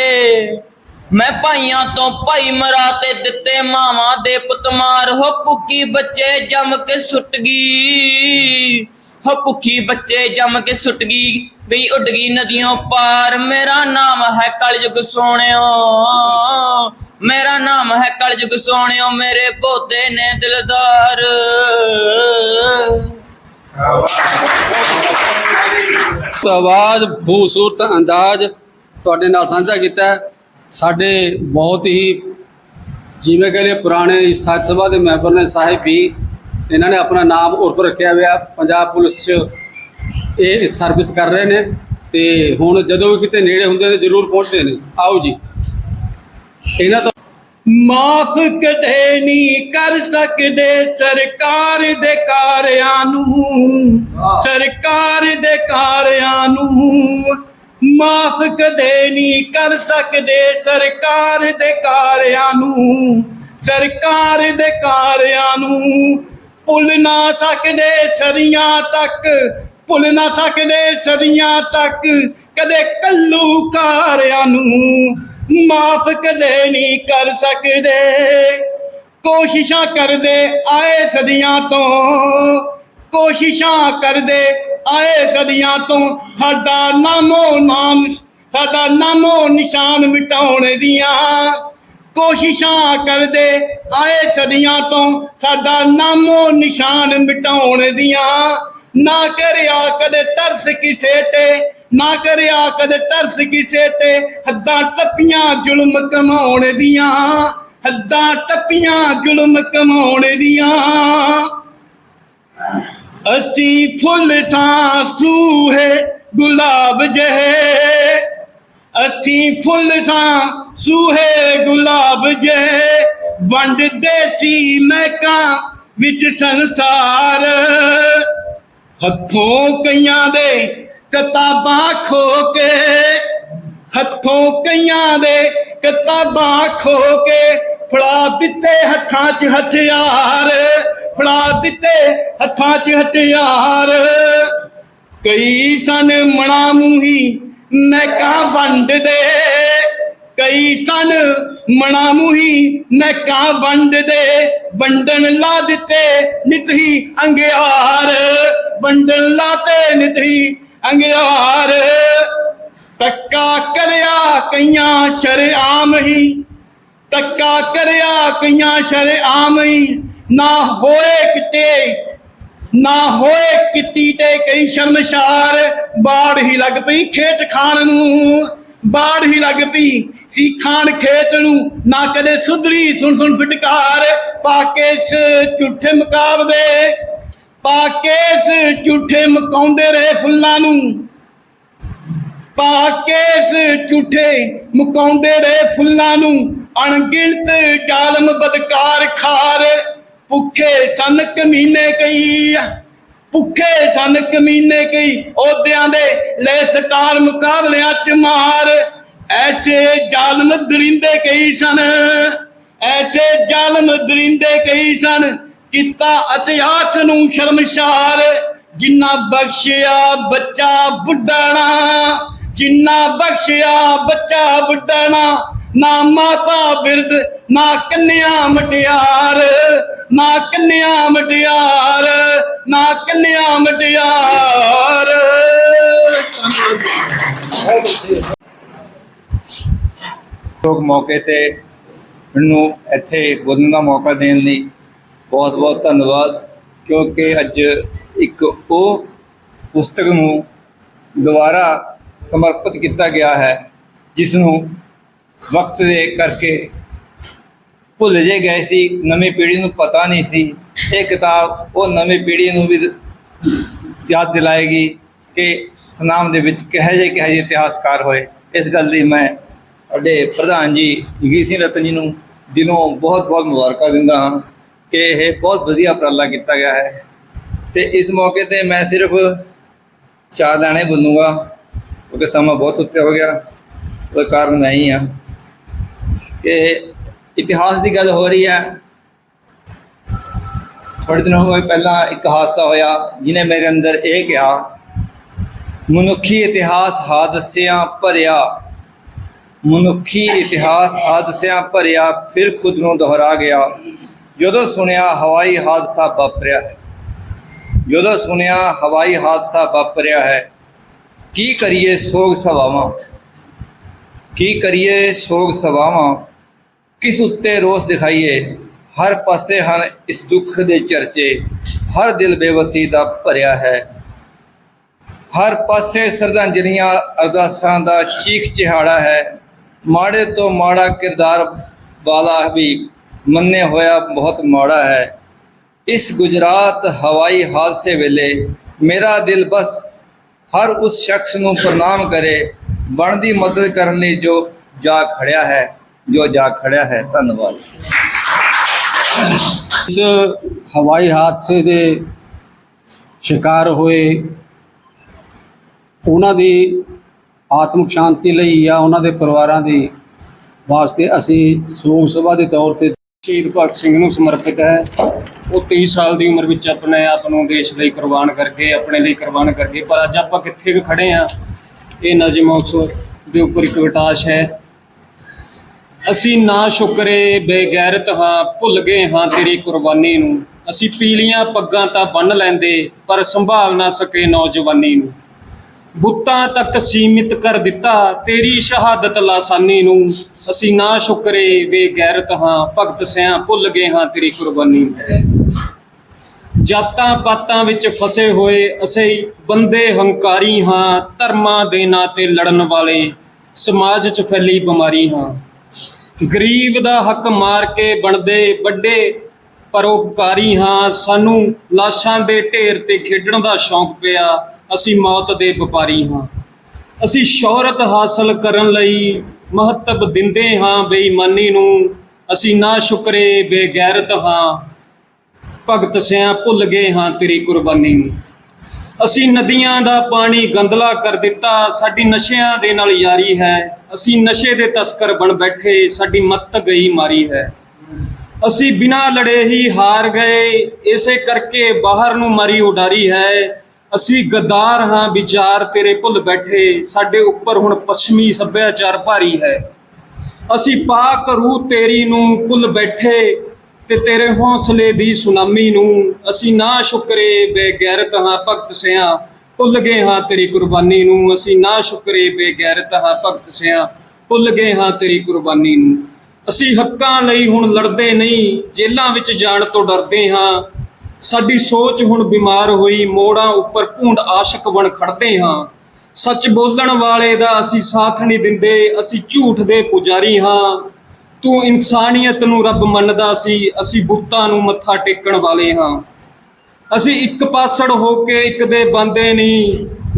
ਮੈਂ ਭਾਈਆਂ ਤੋਂ ਭਾਈ ਮਰਾਤੇ ਦਿੱਤੇ ਮਾਵਾਂ ਦੇ ਪੁੱਤ ਹੋ ਭੁੱਖੀ ਬੱਚੇ ਜੰਮ ਕੇ ਸੁੱਟ ਗਈ ਹੋ ਭੁੱਖੀ ਬੱਚੇ ਜੰਮ ਕੇ ਸੁੱਟ ਗਈ ਗਈ ਉੱਡ ਗਈ ਨਦੀਆਂ ਪਾਰ। ਮੇਰਾ ਨਾਮ ਹੈ ਕਲਯੁਗ ਸੋਹਣਿਓ। ਮੇਰਾ ਨਾਮ ਹੈ ਕਲਯੁਗ ਸੋਹਣਿਓ। ਮੇਰੇ ਪੋਤੇ ਨੇ ਦਿਲਦਾਰ। ਆਵਾਜ਼ ਖੂਬਸੂਰਤ ਅੰਦਾਜ਼ ਤੁਹਾਡੇ ਨਾਲ ਸਾਂਝਾ ਕੀਤਾ ਸਾਡੇ ਬਹੁਤ ਹੀ ਜਿਵੇਂ ਕਹਿੰਦੇ ਪੁਰਾਣੇ ਸਾਧ ਸਭਾ ਦੇ ਮੈਂਬਰ ਨੇ ਸਾਹਿਬ ਵੀ ਇਹਨਾਂ ਨੇ ਆਪਣਾ ਨਾਮ ਉਰਫ ਰੱਖਿਆ ਹੋਇਆ। ਪੰਜਾਬ ਪੁਲਿਸ 'ਚ ਇਹ ਸਰਵਿਸ ਕਰ ਰਹੇ ਨੇ ਤੇ ਹੁਣ ਜਦੋਂ ਵੀ ਕਿਤੇ ਨੇੜੇ ਹੁੰਦੇ ਨੇ ਜ਼ਰੂਰ ਪਹੁੰਚਦੇ ਨੇ। ਆਓ ਜੀ। ਇਹਨਾਂ ਤੋਂ ਮਾਫ ਕਦੇ ਨਹੀਂ ਕਰ ਸਕਦੇ ਸਰਕਾਰ ਦੇ ਕਾਰਿਆਂ ਨੂੰ। ਸਰਕਾਰ ਦੇ ਕਾਰਿਆਂ ਨੂੰ ਮਾਫ ਕਦੇ ਨਹੀਂ ਕਰ ਸਕਦੇ ਸਰਕਾਰ ਦੇ ਕਾਰਿਆਂ ਨੂੰ। ਸਰਕਾਰ ਦੇ ਕਾਰਿਆਂ ਨੂੰ ਭੁੱਲ ਨਾ ਸਕਦੇ ਸਦੀਆਂ ਤੱਕ, ਭੁੱਲ ਨਾ ਸਕਦੇ ਸਦੀਆਂ ਤੱਕ। ਕਦੇ ਕੱਲੂ ਕਾਰਿਆਂ ਨੂੰ ਮਾਫ ਕਦੇ ਨਹੀਂ ਕਰ ਸਕਦੇ। ਕੋਸ਼ਿਸ਼ਾਂ ਕਰਦੇ ਆਏ ਸਦੀਆਂ ਤੋਂ। ਕੋਸ਼ਿਸ਼ਾਂ ਕਰਦੇ ਆਏ ਸਦੀਆਂ ਤੋਂ। ਸਾਡਾ ਨਾਮੋ ਨਾਮ ਸਾਡਾ ਨਾਮੋ ਨਿਸ਼ਾਨ ਮਿਟਾਉਣ ਦੀਆਂ। ਕੋਸ਼ਿਸ਼ਾਂ ਕਰਦੇ ਆਏ ਸਦੀਆਂ ਤੋਂ। ਸਾਡਾ ਨਾਮੋ ਨਿਸ਼ਾਨ ਮਿਟਾਉਣ ਦੀਆਂ। ਨਾ ਕਰਿਆ ਕਦੇ ਤਰਸ ਕਿਸੇ ਤੇ। ਨਾ ਕਰਿਆ ਕਦੇ ਤਰਸ ਕਿਸੇ ਤੇ। ਹੱਦਾਂ ਟੱਪੀਆਂ ਜ਼ੁਲਮ ਕਮਾਉਣ ਦੀਆਂ। ਹੱਦਾਂ ਟੱਪੀਆਂ ਜ਼ੁਲਮ ਕਮਾਉਣ ਦੀਆਂ। ਅਸੀਂ ਫੁੱਲ ਸਾਂ ਸੂਹੇ ਗੁਲਾਬ ਜਹੇ। ਅਸੀਂ ਫੁੱਲ ਸਾਂ ਸੂਹੇ ਗੁਲਾਬ ਜਹੇ। ਵੰਡਦੇ ਸੀ ਮਹਿਕਾਂ ਵਿੱਚ ਸੰਸਾਰ। ਹੱਥੋਂ ਕਈਆਂ ਦੇ ਕਿਤਾਬਾਂ ਖੋ ਕੇ, ਹੱਥੋਂ ਕਈਆਂ ਦੇ ਕਿਤਾਬਾਂ ਖੋ ਕੇ, ਫੜਾ ਦਿੱਤੇ ਹੱਥਾਂ 'ਚ ਹਥਿਆਰ, ਫੜਾ ਦਿੱਤੇ ਹੱਥਾਂ 'ਚ ਹਥਿਆਰ। ਕਈ ਸਨ ਮਣਾ ਮੂਹੀ ਨੈਕਾਂ ਵੰਡਦੇ ਕਈ ਸਨ ਮਣਾ ਮੁਹੀ ਨੈਕਾਂ ਵੰਡਦੇ ਵੰਡਣ ਲਾ ਦਿੱਤੇ ਨਿਤ ਹੀ ਅੰਗਿਆਰ, ਵੰਡਣ ਲਾਤੇ ਨਿਤ ਹੀ ਅੰਗਿਆਰ। ਤੱਕਾ ਕਰਿਆ ਕਈਆਂ ਸ਼ਰਆਮ ਹੀ। ਤੱਕਾ ਕਰਿਆ ਕਈਆਂ ਸ਼ਰਆਮ ਹੀ। ਨਾ ਹੋਏ ਕਿਤੇ, ਨਾ ਹੋਏ ਕਿਤੀ ਤੇ ਕਈ ਸ਼ਰਮਸ਼ਾਰ। ਬਾੜ ਹੀ ਲੱਗ ਪਈ ਖੇਤ ਖਾਣ ਨੂੰ, ਬਾੜ ਹੀ ਲੱਗ ਪਈ ਸੀ ਖਾਣ ਖੇਤ ਨੂੰ। ਨਾ ਕਦੇ ਸੁਧਰੀ ਸੁਣ ਸੁਣ ਫਟਕਾਰ, ਪਾਕੇ ਕੇ ਇਸ ਝੂਠੇ ਮੁਕਾਬਲੇ। ਪਾ ਕੇ ਝੂਠੇ ਮਕਾਉਂਦੇ ਰਹੇ ਫੁੱਲਾਂ ਨੂੰ। ਪਾ ਕੇ ਝੂਠੇ ਮੁਕਾਉਂਦੇ ਰਹੇ ਫੁੱਲਾਂ ਨੂੰ। ਅਣਗਿਣਤ ਜ਼ਾਲਮ ਬਦਕਾਰ ਖਾਰ, ਭੁੱਖੇ ਸਨ ਕਮੀਨੇ ਕਈ। ਭੁੱਖੇ ਸਨ ਕਮੀਨੇ ਕਈ ਉਹਦਿਆਂ ਦੇ ਲੈ ਸਟਾਰ ਮੁਕਾਬਲਿਆਂ ਚ ਮਾਰ। ਐਸੇ ਜ਼ਾਲਮ ਦਰਿੰਦੇ ਕਈ ਸਨ, ਐਸੇ ਜ਼ਾਲਮ ਦਰਿੰਦੇ ਕਈ ਸਨ। ਕੀਤਾ ਇਤਿਹਾਸ ਨੂੰ ਸ਼ਰਮਸ਼ਾਰ, ਜਿੰਨਾ ਬਖਸ਼ਿਆ ਬੱਚਾ ਬੁੱਢਣਾ ਜਿੰਨਾ ਬਖਸ਼ਿਆ ਬੱਚਾ ਬੁੱਢਣਾ ਨਾ ਮਾਤਾ ਬਿਰਦ, ਨਾ ਕੰਨਿਆ ਮਟਿਆਰ, ਨਾ ਕੰਨਿਆ ਮਟਿਆਰ, ਨਾ ਕੰਨਿਆ ਮਟਿਆਰ। ਲੋਕ ਮੌਕੇ ਤੇ ਮੈਨੂੰ ਇੱਥੇ ਬੋਲਣ ਦਾ ਮੌਕਾ ਦੇਣ ਲਈ ਬਹੁਤ ਬਹੁਤ ਧੰਨਵਾਦ, ਕਿਉਂਕਿ ਅੱਜ ਇੱਕ ਉਹ ਪੁਸਤਕ ਨੂੰ ਦੁਬਾਰਾ ਸਮਰਪਿਤ ਕੀਤਾ ਗਿਆ ਹੈ ਜਿਸ ਨੂੰ ਵਕਤ ਦੇ ਕਰਕੇ ਭੁੱਲ ਜੇ ਗਏ ਸੀ, ਨਵੀਂ ਪੀੜ੍ਹੀ ਨੂੰ ਪਤਾ ਨਹੀਂ ਸੀ। ਇਹ ਕਿਤਾਬ ਉਹ ਨਵੀਂ ਪੀੜ੍ਹੀ ਨੂੰ ਵੀ ਯਾਦ ਦਿਲਾਏਗੀ ਕਿ ਸੁਨਾਮ ਦੇ ਵਿੱਚ ਕਿਹੋ ਜਿਹੇ ਕਿਹੋ ਜਿਹੇ ਇਤਿਹਾਸਕਾਰ ਹੋਏ। ਇਸ ਗੱਲ ਦੀ ਮੈਂ ਸਾਡੇ ਪ੍ਰਧਾਨ ਜੀ, ਜਗੀਰ ਸਿੰਘ ਰਤਨ ਜੀ ਨੂੰ ਦਿਲੋਂ ਬਹੁਤ ਬਹੁਤ ਮੁਬਾਰਕਾਂ ਦਿੰਦਾ ਹਾਂ। ਕਿ ਇਹ ਬਹੁਤ ਵਧੀਆ ਉਪਰਾਲਾ ਕੀਤਾ ਗਿਆ ਹੈ। ਤੇ ਇਸ ਮੌਕੇ ਤੇ ਮੈਂ ਸਿਰਫ ਚਾਰ ਲਾਣੇ ਬੋਲੂੰਗਾ, ਕਿਉਂਕਿ ਸਮਾਂ ਬਹੁਤ ਉੱਤੇ ਹੋ ਗਿਆ ਉਹ ਕਾਰਨ ਮੈਂ ਹੀ ਹਾਂ। ਕਿ ਇਤਿਹਾਸ ਦੀ ਗੱਲ ਹੋ ਰਹੀ ਹੈ। ਥੋੜੇ ਦਿਨ ਹੋਏ ਪਹਿਲਾਂ ਇੱਕ ਹਾਦਸਾ ਹੋਇਆ ਜਿਨੇ ਮੇਰੇ ਅੰਦਰ ਇਹ ਕਿਹਾ, ਮਨੁੱਖੀ ਇਤਿਹਾਸ ਹਾਦਸਿਆਂ ਭਰਿਆ, ਮਨੁੱਖੀ ਇਤਿਹਾਸ ਹਾਦਸਿਆਂ ਭਰਿਆ, ਫਿਰ ਖੁਦ ਨੂੰ ਦੁਹਰਾ ਗਿਆ। ਜਦੋਂ ਸੁਣਿਆ ਹਵਾਈ ਹਾਦਸਾ ਵਾਪਰਿਆ ਹੈ, ਜਦੋਂ ਸੁਣਿਆ ਹਵਾਈ ਹਾਦਸਾ ਵਾਪਰਿਆ ਹੈ, ਕੀ ਕਰੀਏ ਸੋਗ ਸਵਾਵਾਂ ਕੀ ਕਰੀਏ ਸੋਗ ਸਵਾਵਾਂ ਕਿਸ ਉੱਤੇ ਰੋਸ ਦਿਖਾਈਏ? ਹਰ ਪਾਸੇ ਹਨ ਇਸ ਦੁੱਖ ਦੇ ਚਰਚੇ, ਹਰ ਦਿਲ ਬੇਵਸੀ ਦਾ ਭਰਿਆ ਹੈ। ਹਰ ਪਾਸੇ ਸਰਧਾਂਜਲੀਆਂ, ਅਰਦਾਸਾਂ ਦਾ ਚੀਖ ਚਿਹਾੜਾ ਹੈ। ਮਾੜੇ ਤੋਂ ਮਾੜਾ ਕਿਰਦਾਰ ਵਾਲਾ ਵੀ ਮੰਨੇ ਹੋਇਆ ਬਹੁਤ ਮਾੜਾ ਹੈ। ਇਸ ਗੁਜਰਾਤ ਹਵਾਈ ਹਾਦਸੇ ਵੇਲੇ ਮੇਰਾ ਦਿਲ ਬਸ ਹਰ ਉਸ ਸ਼ਖਸ ਨੂੰ ਪ੍ਰਣਾਮ ਕਰੇ, ਬਣਦੀ ਮਦਦ ਕਰਨ ਲਈ ਜੋ ਜਾ ਖੜਿਆ ਹੈ, ਜੋ ਜਾ ਖੜਿਆ ਹੈ, ਧੰਨਵਾਦ। ਇਸ ਹਵਾਈ ਹਾਦਸੇ ਦੇ ਸ਼ਿਕਾਰ ਹੋਏ ਉਹਨਾਂ ਦੀ ਆਤਮਿਕ ਸ਼ਾਂਤੀ ਲਈ ਜਾਂ ਉਹਨਾਂ ਦੇ ਪਰਿਵਾਰਾਂ ਦੀ ਵਾਸਤੇ ਅਸੀਂ ਸੋਗ ਸਭਾ ਦੇ ਤੌਰ ਤੇ ਸ਼ਹੀਦ ਭਗਤ ਸਿੰਘ ਨੂੰ ਸਮਰਪਿਤ ਹੈ। ਉਹ 23 ਸਾਲ ਦੀ ਉਮਰ ਵਿੱਚ ਆਪਣੇ ਆਪ ਨੂੰ ਦੇਸ਼ ਲਈ ਕੁਰਬਾਨ ਕਰਕੇ, ਆਪਣੇ ਲਈ ਕੁਰਬਾਨ ਕਰਕੇ, ਪਰ ਅੱਜ ਆਪਾਂ ਕਿੱਥੇ ਕੁ ਖੜੇ ਆ ਇਹ ਨਜ਼ਮ ਉਸ ਦੇ ਉੱਪਰ ਇੱਕ ਵਿਟਾਸ਼ ਹੈ। ਅਸੀਂ ਨਾ ਸ਼ੁਕਰੇ ਬੇਗੈਰਤ ਹਾਂ, ਭੁੱਲ ਗਏ ਹਾਂ ਤੇਰੀ ਕੁਰਬਾਨੀ ਨੂੰ। ਅਸੀਂ ਪੀਲੀਆਂ ਪੱਗਾਂ ਤਾਂ ਬੰਨ ਲੈਂਦੇ, ਪਰ ਸੰਭਾਲ ਨਾ ਸਕੇ ਨੌਜਵਾਨੀ ਨੂੰ। ਬੁੱਤਾਂ ਤੱਕ ਸੀਮਿਤ ਕਰ ਦਿੱਤਾ, ਤੇਰੀ ਸ਼ਹਾਦਤ ਲਾਸਾਨੀ ਨੂੰ। ਅਸੀਂ ਨਾ ਸ਼ੁਕਰੇ ਬੇਗੈਰਤ ਹਾਂ, ਭਗਤ ਸਿਆਂ ਭੁੱਲ ਗਏ ਹਾਂ ਤੇਰੀ ਕੁਰਬਾਨੀ। ਨੂੰ ਜਾਤਾਂ ਪਾਤਾਂ ਵਿੱਚ ਫਸੇ ਹੋਏ, ਅਸੀਂ ਬੰਦੇ ਹੰਕਾਰੀ ਹਾਂ, ਧਰਮਾਂ ਦੇ ਨਾਂ ਤੇ ਲੜਨ ਵਾਲੇ, ਸਮਾਜ 'ਚ ਫੈਲੀ ਬਿਮਾਰੀ ਹਾਂ। ਗਰੀਬ ਦਾ ਹੱਕ ਮਾਰ ਕੇ ਬਣਦੇ ਵੱਡੇ ਪਰਉਪਕਾਰੀ ਹਾਂ, ਸਾਨੂੰ ਲਾਸ਼ਾਂ ਦੇ ਢੇਰ ਤੇ ਖੇਡਣ ਦਾ ਸ਼ੌਂਕ ਪਿਆ। ਅਸੀਂ ਮੌਤ ਦੇ ਵਪਾਰੀ ਹਾਂ। ਅਸੀਂ ਸ਼ੋਹਰਤ ਹਾਸਲ ਕਰਨ ਲਈ ਮਹੱਤਵ ਦਿੰਦੇ ਹਾਂ ਬੇਈਮਾਨੀ ਨੂੰ। ਅਸੀਂ ਨਾ ਸ਼ੁਕਰੇ, ਬੇਗੈਰਤ ਹਾਂ। ਭਗਤ ਸਿਆਂ ਭੁੱਲ ਗਏ ਹਾਂ ਤੇਰੀ ਕੁਰਬਾਨੀ ਨੂੰ। ਅਸੀਂ ਨਦੀਆਂ ਦਾ ਪਾਣੀ ਗੰਦਲਾ ਕਰ ਦਿੱਤਾ, ਸਾਡੀ ਨਸ਼ਿਆਂ ਦੇ ਨਾਲ ਯਾਰੀ ਹੈ। ਅਸੀਂ ਨਸ਼ੇ ਦੇ ਤਸਕਰ ਬਣ ਬੈਠੇ, ਸਾਡੀ ਮੱਤ ਗਈ ਮਾਰੀ ਹੈ। ਅਸੀਂ ਬਿਨਾਂ ਲੜੇ ਹੀ ਹਾਰ ਗਏ, ਇਸੇ ਕਰਕੇ ਬਾਹਰ ਨੂੰ ਮਾਰੀ ਉਡਾਰੀ ਹੈ। ਅਸੀਂ ਗਦਾਰ ਹਾਂ ਵਿਚਾਰ ਤੇਰੇ ਭੁੱਲ ਬੈਠੇ, ਸਾਡੇ ਉੱਪਰ ਹੁਣ ਪੱਛਮੀ ਸੱਭਿਆਚਾਰ ਭਾਰੀ ਹੈ। ਅਸੀਂ ਪਾ ਕਰੂ ਤੇਰੀ ਨੂੰ ਭੁੱਲ ਬੈਠੇ ਤੇ ਤੇਰੇ ਹੌਸਲੇ ਦੀ ਸੁਨਾਮੀ ਨੂੰ ਅਸੀਂ ਨਾ ਸ਼ੁਕਰੇ, ਬੇਗੈਰਤ ਹਾਂ ਭਗਤ ਸਿਆਂ। ਭੁੱਲ ਗਏ ਹਾਂ ਤੇਰੀ ਕੁਰਬਾਨੀ ਨੂੰ, ਅਸੀਂ ਨਾ ਸ਼ੁਕਰੇ, ਬੇਗੈਰਤ ਹਾਂ ਭਗਤ ਸਿਆਂ। ਭੁੱਲ ਗਏ ਹਾਂ ਤੇਰੀ ਕੁਰਬਾਨੀ ਨੂੰ। ਅਸੀਂ ਹੱਕਾਂ ਲਈ ਹੁਣ ਲੜਦੇ ਨਹੀਂ, ਜੇਲ੍ਹਾਂ ਵਿੱਚ ਜਾਣ ਤੋਂ ਡਰਦੇ ਹਾਂ। ਸਾਡੀ ਸੋਚ ਹੁਣ ਬਿਮਾਰ ਹੋਈ, ਮੋੜਾਂ ਉੱਪਰ ਭੂੰਡ ਆਸ਼ਕ ਬਣ ਖੜਦੇ ਹਾਂ। ਸੱਚ ਬੋਲਣ ਵਾਲੇ ਦਾ ਅਸੀਂ ਸਾਥ ਨਹੀਂ ਦਿੰਦੇ, ਅਸੀਂ ਝੂਠ ਦੇ ਪੁਜਾਰੀ ਹਾਂ। ਤੂੰ ਇਨਸਾਨੀਅਤ ਨੂੰ ਰੱਬ ਮੰਨਦਾ ਸੀ, ਅਸੀਂ ਬੁੱਤਾਂ ਨੂੰ ਮੱਥਾ ਟੇਕਣ ਵਾਲੇ ਹਾਂ। ਅਸੀਂ ਇੱਕ ਪਾਸੜ ਹੋ ਕੇ ਇੱਕ ਦੇ ਬੰਦੇ ਨਹੀਂ,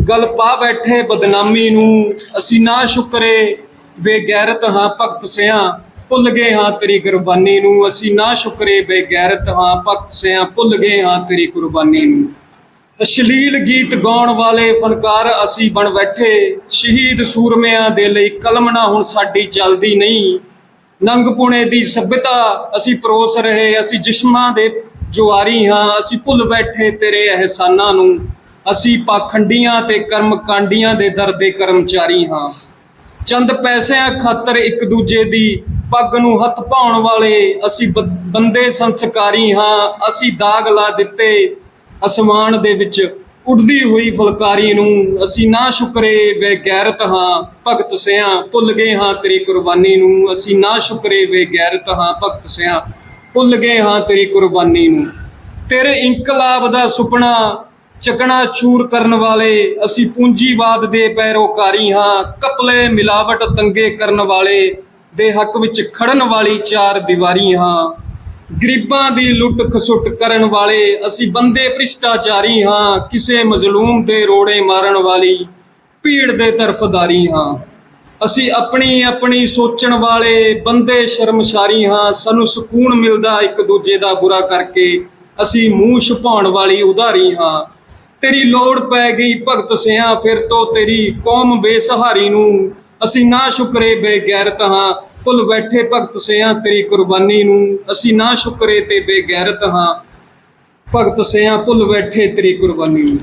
ਗੱਲ ਪਾ ਬੈਠੇ ਬਦਨਾਮੀ ਨੂੰ। ਅਸੀਂ ਨਾ ਸ਼ੁਕਰੇ ਬੇਗੈਰਤ ਹਾਂ ਭਗਤ ਸਿਆਂ। ਭੁੱਲ ਗਏ ਹਾਂ ਤੇਰੀ ਕੁਰਬਾਨੀ ਨੂੰ। ਅਸੀਂ ਨਾ ਸ਼ੁਕਰੇ ਬੇਗੈਰਤ ਹਾਂ ਭਗਤ ਸਿਆਂ ਭੁੱਲ ਗਏ ਹਾਂ ਤੇਰੀ ਕੁਰਬਾਨੀ ਨੂੰ। ਅਸ਼ਲੀਲ ਗੀਤ ਗਾਉਣ ਵਾਲੇ ਫਨਕਾਰ ਅਸੀਂ ਬਣ ਬੈਠੇ। ਸ਼ਹੀਦ ਸੂਰਮਿਆਂ ਦੇ ਲਈ ਕਲਮ ਨਾ ਹੁਣ ਸਾਡੀ ਚੱਲਦੀ ਨਹੀਂ। ਨੰਗ ਪੁਣੇ ਦੀ ਸਭਿਤਾ ਅਸੀਂ ਪਰੋਸ ਰਹੇ, ਅਸੀਂ ਜਿਸਮਾਂ ਦੇ ਜੁਆਰੀ ਹਾਂ, ਅਸੀਂ ਭੁੱਲ ਬੈਠੇ ਤੇਰੇ ਅਹਿਸਾਨਾਂ ਨੂੰ। ਅਸੀਂ ਪਾਖੰਡੀਆਂ ਤੇ ਕਰਮ ਕਾਂਡੀਆਂ ਦੇ ਦਰ ਦੇ ਕਰਮਚਾਰੀ ਹਾਂ। ਚੰਦ ਪੈਸਿਆਂ ਖਾਤਰ ਇੱਕ ਦੂਜੇ ਦੀ ਪੱਗ ਨੂੰ ਹੱਥ ਪਾਉਣ ਵਾਲੇ ਅਸੀਂ ਬੰਦੇ ਸੰਸਕਾਰੀ ਹਾਂ, ਅਸੀਂ ਦਾਗ ਲਾ ਦਿੱਤੇ। ਅਸਮਾਨ ਦੇ ਵਿੱਚ ਉੱਡਦੀ ਹੋਈ ਫੁਲਕਾਰੀ ਨੂੰ ਅਸੀਂ ਨਾ ਸ਼ੁਕਰੇ ਬੇਗੈਰਤ ਹਾਂ, ਭਗਤ ਸਿਆਂ, ਭੁੱਲ ਗਏ ਹਾਂ ਤੇਰੀ ਕੁਰਬਾਨੀ ਨੂੰ। ਅਸੀਂ ਨਾ ਸ਼ੁਕਰੇ ਬੇਗੈਰਤ ਹਾਂ, ਭਗਤ ਸਿਆਂ, ਭੁੱਲ ਗਏ ਹਾਂ ਤੇਰੀ ਕੁਰਬਾਨੀ ਨੂੰ। ਤੇਰੇ ਇਨਕਲਾਬ ਦਾ ਸੁਪਨਾ ਚਕਣਾ ਚੂਰ ਕਰਨ ਵਾਲੇ, ਅਸੀਂ ਪੂੰਜੀਵਾਦ ਦੇ ਪੈਰੋਕਾਰੀ ਹਾਂ। ਕਪਲੇ ਮਿਲਾਵਟ ਦੰਗੇ ਕਰਨ ਵਾਲੇ ਦੇ ਹੱਕ ਵਿੱਚ ਖੜਨ ਵਾਲੀ ਚਾਰ ਦੀਵਾਰੀ ਹਾਂ ਗਰੀਬਾਂ ਦੀ ਲੁੱਟ ਖਸੁੱਟ ਕਰਨ ਵਾਲੇ ਅਸੀਂ ਬੰਦੇ ਭ੍ਰਿਸ਼ਟਾਚਾਰੀ ਹਾਂ, ਕਿਸੇ ਮਜ਼ਲੂਮ ਦੇ ਰੋੜੇ ਮਾਰਨ ਵਾਲੀ ਭੀੜ ਦੇ ਤਰਫਦਾਰੀ ਹਾਂ। ਅਸੀਂ ਆਪਣੀ ਆਪਣੀ ਸੋਚਣ ਵਾਲੇ ਬੰਦੇ ਸ਼ਰਮਸ਼ਾਰੀ ਹਾਂ, ਸਾਨੂੰ ਸਕੂਨ ਮਿਲਦਾ ਇੱਕ ਦੂਜੇ ਦਾ ਬੁਰਾ ਕਰਕੇ ਅਸੀਂ ਮੂੰਹ ਛੁਪਾਉਣ ਵਾਲੀ ਉਧਾਰੀ ਹਾਂ। ਤੇਰੀ ਲੋੜ ਪੈ ਗਈ ਭਗਤ ਸਿਆਂ, ਫਿਰ ਤੋਂ ਤੇਰੀ ਕੌਮ ਬੇਸਹਾਰੀ ਨੂੰ ਅਸੀਂ ਨਾ ਸ਼ੁਕਰੇ ਬੇਗੈਰਤ ਹਾਂ ਭੁੱਲ ਬੈਠੇ ਭਗਤ ਸਿਆਂ ਤੇਰੀ ਕੁਰਬਾਨੀ ਨੂੰ। ਅਸੀਂ ਨਾ ਸ਼ੁਕਰੇ ਤੇ ਬੇਗੈਰਤ ਹਾਂ, ਭਗਤ ਸਿਆਂ ਭੁੱਲ ਬੈਠੇ ਤੇਰੀ ਕੁਰਬਾਨੀ ਨੂੰ।